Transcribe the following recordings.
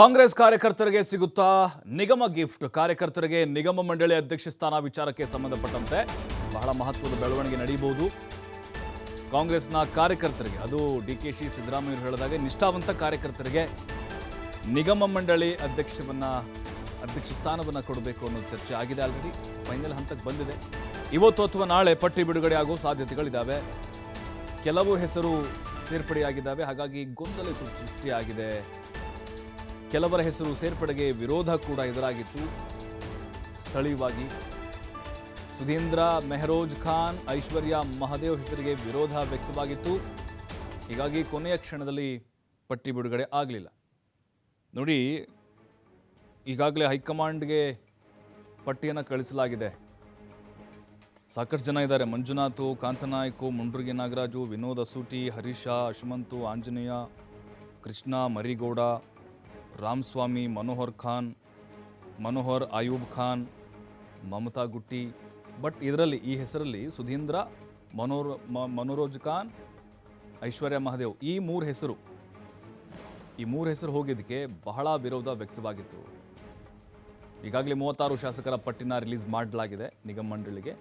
ಕಾಂಗ್ರೆಸ್ ಕಾರ್ಯಕರ್ತರಿಗೆ ಸಿಗುತ್ತಾ ನಿಗಮ ಗಿಫ್ಟ್. ಕಾರ್ಯಕರ್ತರಿಗೆ ನಿಗಮ ಮಂಡಳಿ ಅಧ್ಯಕ್ಷ ಸ್ಥಾನ ವಿಚಾರಕ್ಕೆ ಸಂಬಂಧಪಟ್ಟಂತೆ ಬಹಳ ಮಹತ್ವದ ಬೆಳವಣಿಗೆ ನಡೆಯಬಹುದು ಕಾಂಗ್ರೆಸ್ನ ಕಾರ್ಯಕರ್ತರಿಗೆ, ಅದು ಡಿ ಕೆ ಶಿ ಸಿದ್ದರಾಮಯ್ಯ ಹೇಳಿದಾಗ ನಿಷ್ಠಾವಂತ ಕಾರ್ಯಕರ್ತರಿಗೆ ನಿಗಮ ಮಂಡಳಿ ಅಧ್ಯಕ್ಷವನ್ನ, ಅಧ್ಯಕ್ಷ ಸ್ಥಾನವನ್ನು ಕೊಡಬೇಕು ಅನ್ನೋ ಚರ್ಚೆ ಆಗಿದೆ ಆಲ್ರೆಡಿ. ಫೈನಲ್ ಹಂತಕ್ಕೆ ಬಂದಿದೆ. ಇವತ್ತು ಅಥವಾ ನಾಳೆ ಪಟ್ಟಿ ಬಿಡುಗಡೆ ಆಗೋ ಸಾಧ್ಯತೆಗಳಿದ್ದಾವೆ ಕೆಲವು ಹೆಸರು ಸೇರ್ಪಡೆಯಾಗಿದ್ದಾವೆ ಹಾಗಾಗಿ ಗೊಂದಲ ಸೃಷ್ಟಿಯಾಗಿದೆ. ಕೆಲವರ ಹೆಸರು ಸೇರ್ಪಡೆಗೆ ವಿರೋಧ ಕೂಡ ಎದುರಾಗಿತ್ತು. ಸ್ಥಳೀಯವಾಗಿ ಸುಧೀಂದ್ರ ಮೆಹರೋಜ್ ಖಾನ್, ಐಶ್ವರ್ಯ ಮಹದೇವ್ ಹೆಸರಿಗೆ ವಿರೋಧ ವ್ಯಕ್ತವಾಗಿತ್ತು. ಹೀಗಾಗಿ ಕೊನೆಯ ಕ್ಷಣದಲ್ಲಿ ಪಟ್ಟಿ ಬಿಡುಗಡೆ ಆಗಲಿಲ್ಲ. ನೋಡಿ, ಈಗಾಗಲೇ ಹೈಕಮಾಂಡ್ಗೆ ಪಟ್ಟಿಯನ್ನು ಕಳಿಸಲಾಗಿದೆ. ಸಾಕಷ್ಟು ಜನ ಇದ್ದಾರೆ. ಮಂಜುನಾಥು, ಕಾಂತನಾಯ್ಕು, ಮುಂಡ್ರಿಗೆ ನಾಗರಾಜು, ವಿನೋದ್ ಅಸೂಟಿ ಹರೀಶ ಅಶುಮಂತು ಆಂಜನೇಯ, ಕೃಷ್ಣ, ಮರಿಗೌಡ ರಾಮಸ್ವಾಮಿ, ಮನೋಹರ್ ಖಾನ್, ಮನೋಹರ್ ಆಯೂಬ್ ಖಾನ್, ಮಮತಾ ಗುಟ್ಟಿ. ಬಟ್ ಇದರಲ್ಲಿ, ಈ ಹೆಸರಲ್ಲಿ ಸುಧೀಂದ್ರ, ಮನೋರ ಮನೋರೋಜ್ ಖಾನ್, ಐಶ್ವರ್ಯ ಮಹಾದೇವ್, ಈ ಮೂರು ಹೆಸರು. ಈ ಮೂರು ಹೆಸರು ಹೋಗಿದ್ದಕ್ಕೆ ಬಹಳ ವಿರೋಧ ವ್ಯಕ್ತವಾಗಿತ್ತು. ಈಗಾಗಲೇ ಮೂವತ್ತಾರು ಶಾಸಕರ ಪಟ್ಟಿನ ರಿಲೀಸ್ ಮಾಡಲಾಗಿದೆ ನಿಗಮ ಮಂಡಳಿಗೆ.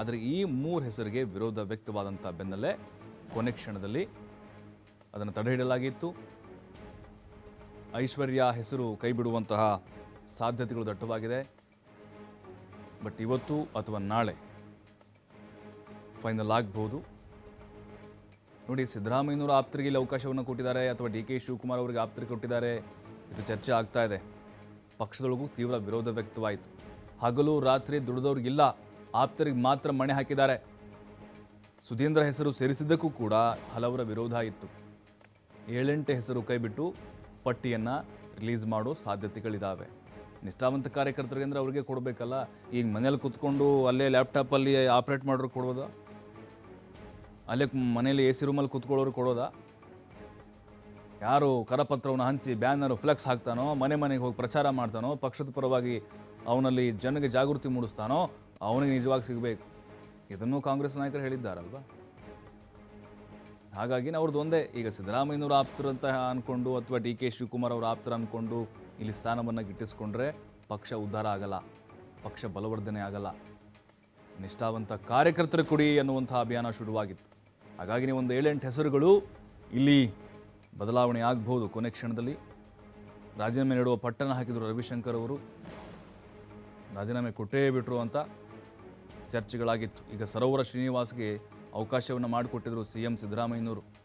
ಆದರೆ ಈ ಮೂರು ಹೆಸರಿಗೆ ವಿರೋಧ ವ್ಯಕ್ತವಾದಂಥ ಬೆನ್ನಲ್ಲೇ ಕೊನೆ ಕ್ಷಣದಲ್ಲಿ ಅದನ್ನು ತಡೆಹಿಡಲಾಗಿತ್ತು. ಐಶ್ವರ್ಯ ಹೆಸರು ಕೈಬಿಡುವಂತಹ ಸಾಧ್ಯತೆಗಳು ದಟ್ಟವಾಗಿದೆ. ಬಟ್ ಇವತ್ತು ಅಥವಾ ನಾಳೆ ಫೈನಲ್ ಆಗ್ಬೋದು. ನೋಡಿ, ಸಿದ್ದರಾಮಯ್ಯನವರ ಆಪ್ತರಿಗೆ ಇಲ್ಲಿ ಅವಕಾಶವನ್ನು ಕೊಟ್ಟಿದ್ದಾರೆ, ಅಥವಾ ಡಿ ಕೆ ಶಿವಕುಮಾರ್ ಅವರಿಗೆ ಆಪ್ತರಿಗೆ ಕೊಟ್ಟಿದ್ದಾರೆ. ಇದು ಚರ್ಚೆ ಆಗ್ತಾ ಇದೆ. ಪಕ್ಷದೊಳಗೂ ತೀವ್ರ ವಿರೋಧ ವ್ಯಕ್ತವಾಯಿತು. ಹಗಲು ರಾತ್ರಿ ದುಡಿದವ್ರಿಗಿಲ್ಲ, ಆಪ್ತರಿಗೆ ಮಾತ್ರ ಮಣೆ ಹಾಕಿದ್ದಾರೆ. ಸುಧೀಂದ್ರ ಹೆಸರು ಸೇರಿಸಿದ್ದಕ್ಕೂ ಕೂಡ ಹಲವರ ವಿರೋಧ ಇತ್ತು. ಏಳೆಂಟು ಹೆಸರು ಕೈಬಿಟ್ಟು ಪಟ್ಟಿಯನ್ನು ರಿಲೀಸ್ ಮಾಡೋ ಸಾಧ್ಯತೆಗಳಿದ್ದಾವೆ ನಿಷ್ಠಾವಂತ ಕಾರ್ಯಕರ್ತರಿಗೆ ಅಂದರೆ ಅವ್ರಿಗೆ ಕೊಡಬೇಕಲ್ಲ? ಈಗ ಮನೇಲಿ ಕೂತ್ಕೊಂಡು ಅಲ್ಲೇ ಲ್ಯಾಪ್ಟಾಪಲ್ಲಿ ಆಪ್ರೇಟ್ ಮಾಡೋರು ಕೊಡ್ಬೋದಾ? ಅಲ್ಲೇ ಮನೇಲಿ ಎ ಸಿ ರೂಮಲ್ಲಿ ಕೂತ್ಕೊಳ್ಳೋರು ಕೊಡೋದಾ ಯಾರು ಕರಪತ್ರವನ್ನು ಹಂಚಿ ಬ್ಯಾನರ್ ಫ್ಲೆಕ್ಸ್ ಹಾಕ್ತಾನೋ, ಮನೆ ಮನೆಗೆ ಹೋಗಿ ಪ್ರಚಾರ ಮಾಡ್ತಾನೋ, ಪಕ್ಷದ ಪರವಾಗಿ ಅವನಲ್ಲಿ ಜನಗೆ ಜಾಗೃತಿ ಮೂಡಿಸ್ತಾನೋ, ಅವನಿಗೆ ನಿಜವಾಗಿ ಸಿಗಬೇಕು. ಇದನ್ನು ಕಾಂಗ್ರೆಸ್ ನಾಯಕರು ಹೇಳಿದ್ದಾರಲ್ವಾ? ಹಾಗಾಗಿ ಅವ್ರದ್ದು ಒಂದೇ, ಈಗ ಸಿದ್ದರಾಮಯ್ಯನವರು ಆಪ್ತರು ಅಂತ ಅಂದ್ಕೊಂಡು ಅಥವಾ ಡಿ ಕೆ ಶಿವಕುಮಾರ್ ಅವರು ಆಪ್ತರ ಅಂದ್ಕೊಂಡು ಇಲ್ಲಿ ಸ್ಥಾನವನ್ನು ಗಿಟ್ಟಿಸ್ಕೊಂಡ್ರೆ ಪಕ್ಷ ಉದ್ಧಾರ ಆಗಲ್ಲ, ಪಕ್ಷ ಬಲವರ್ಧನೆ ಆಗಲ್ಲ. ನಿಷ್ಠಾವಂತ ಕಾರ್ಯಕರ್ತರ ಕೊಡಿ ಅನ್ನುವಂಥ ಅಭಿಯಾನ ಶುರುವಾಗಿತ್ತು. ಹಾಗಾಗಿ ಒಂದು ಏಳೆಂಟು ಹೆಸರುಗಳು ಇಲ್ಲಿ ಬದಲಾವಣೆ ಆಗ್ಬೋದು ಕೊನೆ ಕ್ಷಣದಲ್ಲಿ. ರಾಜೀನಾಮೆ ನೀಡುವ ಪಟ್ಟಣ ಹಾಕಿದರು ರವಿಶಂಕರ್ ಅವರು. ರಾಜೀನಾಮೆ ಕೊಟ್ಟೇ ಬಿಟ್ರು ಅಂತ ಚರ್ಚೆಗಳಾಗಿತ್ತು. ಈಗ ಸರೋವರ ಶ್ರೀನಿವಾಸ್ಗೆ ಅವಕಾಶವನ್ನು ಮಾಡಿಕೊಟ್ಟಿದ್ರು ಸಿ ಎಂ ಸಿದ್ದರಾಮಯ್ಯನವರು.